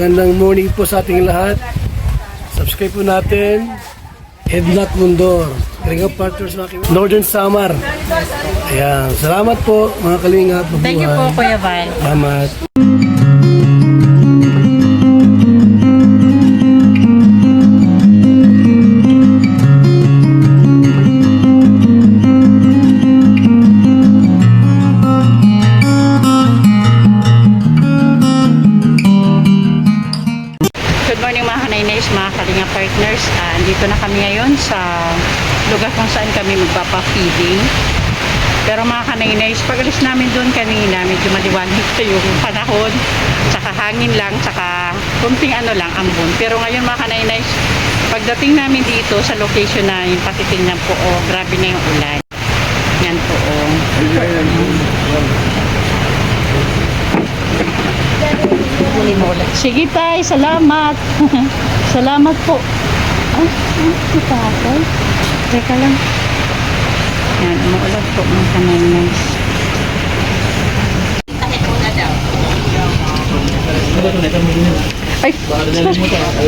Magandang morning po sa ating lahat. Subscribe po natin. Ednac Mundor. Kalinga Partners Northern Samar. Ayan. Salamat po mga kalingap. Thank you po, Kuya Val. Salamat. Lugar kung saan kami magpapa-feeding. Pero mga kanainays, pag alis namin doon kanina, medyo maliwanag pa yung panahon. Tsaka hangin lang, tsaka kunting ano lang, ambon. Pero ngayon mga kanainays, pagdating namin dito sa location na yung patitingnan po, oh, grabe na yung ulan. Yan po, oh. Sige tay, salamat. salamat po. Ay, si tatay. Teka lang. Yan, umuulan po mga kanaynay. Ay,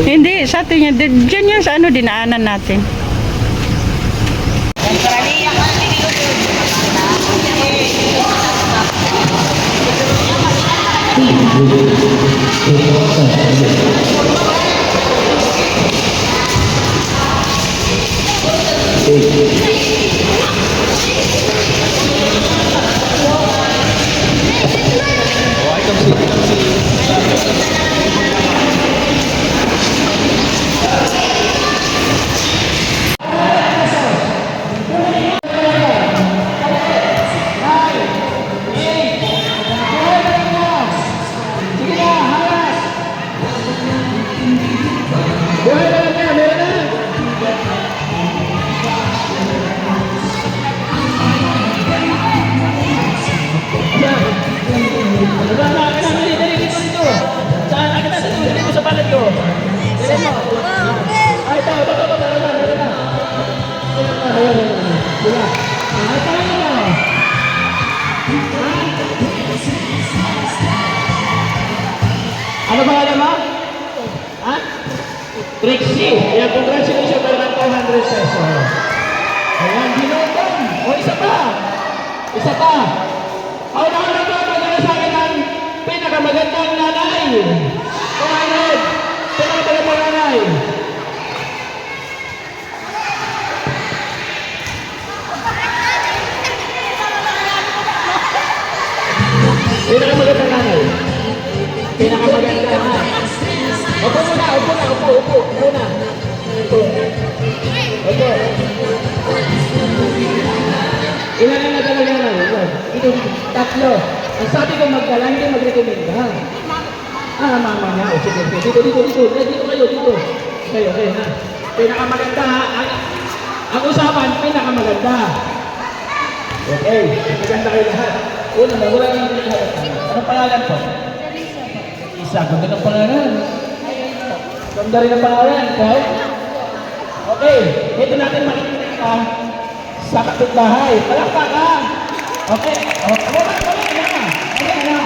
hindi, sa atin yan. Di- Diyan yan sa ano, dinaanan natin. Ano pangalan mo? Ha? Trixie. Ayan, congratulations meron ng 200 pesos. Ayan, ginotong. O, isa pa. Isa pa. Ako na ako nito, magana sa akin ang pinakamagandang nanay. Tatlo. Ang sabi ko magdala, hindi mag-recommend ha. Ah, mama niya. O, sige, sige. Dito, dito, dito. Eh, dito kayo, dito. Kayo, kayo, ha. Pinakamaganda. Ang, ang usapan, pinakamaganda. Okay, maganda kayo lahat. Una, wala nang lahat. Anong pangalan po? Isa, ganda ng pangalan. Ganda rin ang pangalan, ikaw? Okay, ito natin makikita sa kapitbahay. Palakpak ka! Okay, okay, wala, wala, wala na. Wala na.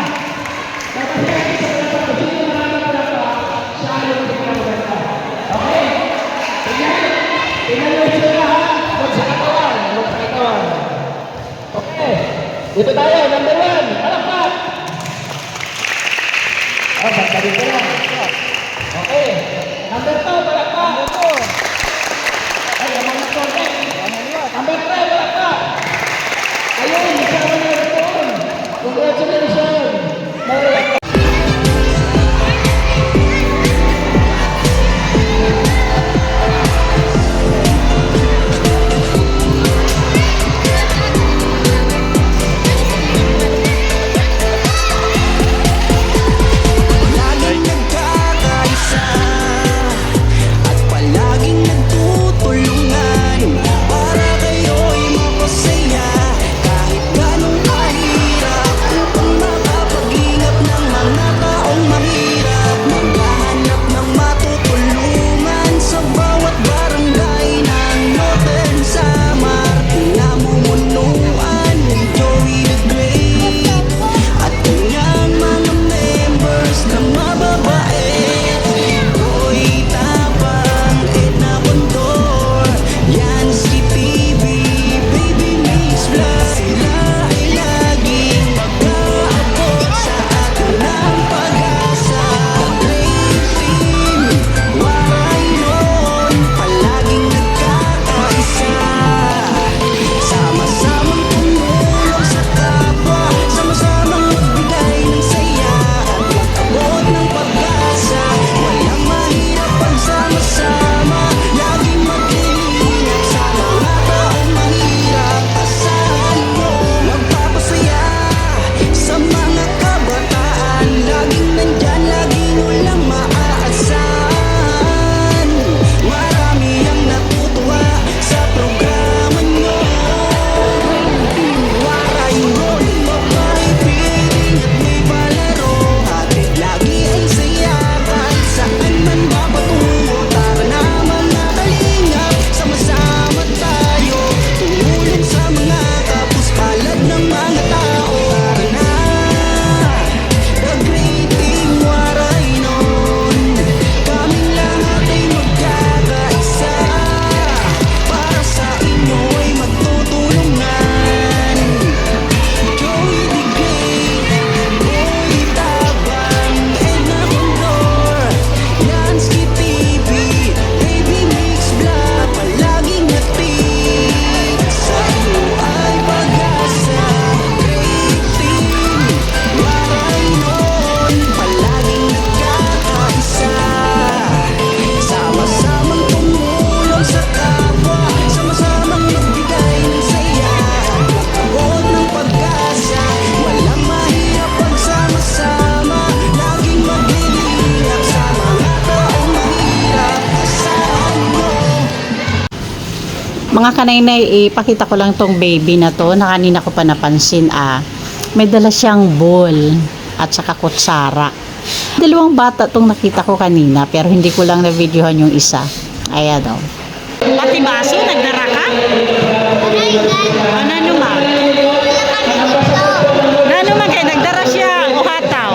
Tapos natin sa palakpak, kung sino yung maraming palakpak, siya ang yung pinakamaganda. Okay? Tingnan, tingnan nyo sila ha. Huwag sa katawan, huwag sa katawan. Okay, dito tayo, number one, palakpak! Oh, basta dito lang. Okay. Number two, palakpak. Ay, naman na to. Number three, palakpak. Ayun, isama na ito. Congratulations. Mga kanaynay, ipakita ko lang tong baby na to na kanina ko pa napansin ah. May dala siyang bowl at saka kutsara. Dalawang bata tong nakita ko kanina pero hindi ko lang na-videohan yung isa. Ayan o. Pati baso, nagdara ka? Ano naman? Ano naman kayo, nagdara siya o hataw?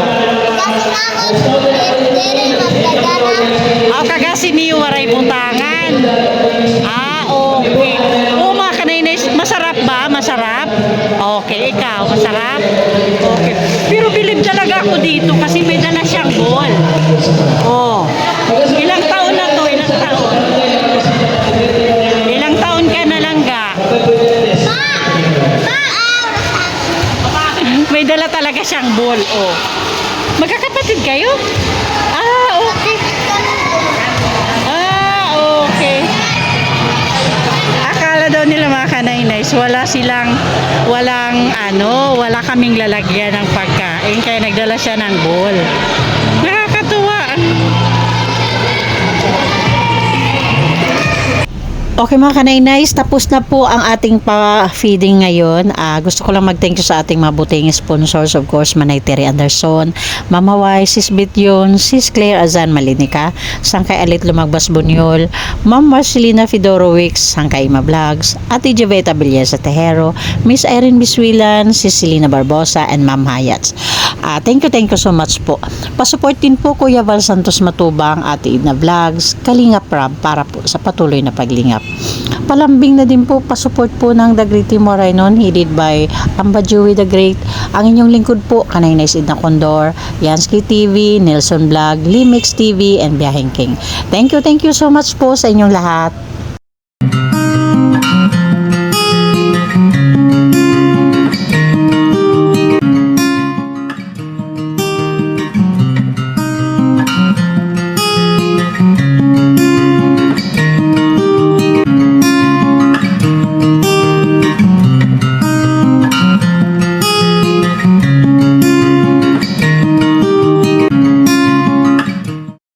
O kagasi niyo waray butangan. Okay, ikaw, masarap? Okay. Pero bilib talaga ako dito kasi may dala siyang ball. Oh. Ilang taon na to? Ilang taon? Ilang taon ka na lang ga? May dala talaga siyang ball. Oh. Magkakapatid kayo? Ah, daw nila mga kanaynays, wala silang, walang ano, wala kaming lalagyan ng pagkain, kaya nagdala siya ng bowl. Nakakatuwa. Okay mga kanaynays, tapos na po ang ating pa-feeding ngayon. Ah, gusto ko lang mag-thank you sa ating mabuting sponsors, of course, Manay Terry Anderson, Mama Y, Sis Bityon, Sis Claire Azan Malinica, Sangkay Alit Lumagbas Bunyol, Ma'am Marcelina Fedorowicz, Sangkay Ima Vlogs, Ate Joveta Villesa Tejero, Miss Irene Biswilan, Sis Selena Barbosa, and Ma'am Hayats. Ah, thank you, thank you so much po. Pasupport din po Kuya Val Santos Matubang, Ate Idna Vlogs, Kalingap Rab para po sa patuloy na paglingap. Palambing na din po pasupport po ng The Great Timor Rainon headed by Amba Joey the Great. Ang inyong lingkod po, Kanay na Idna Condor, Yansky TV, Nelson Vlog, Limix TV, and Biyaheng King. Thank you, thank you so much po sa inyong lahat.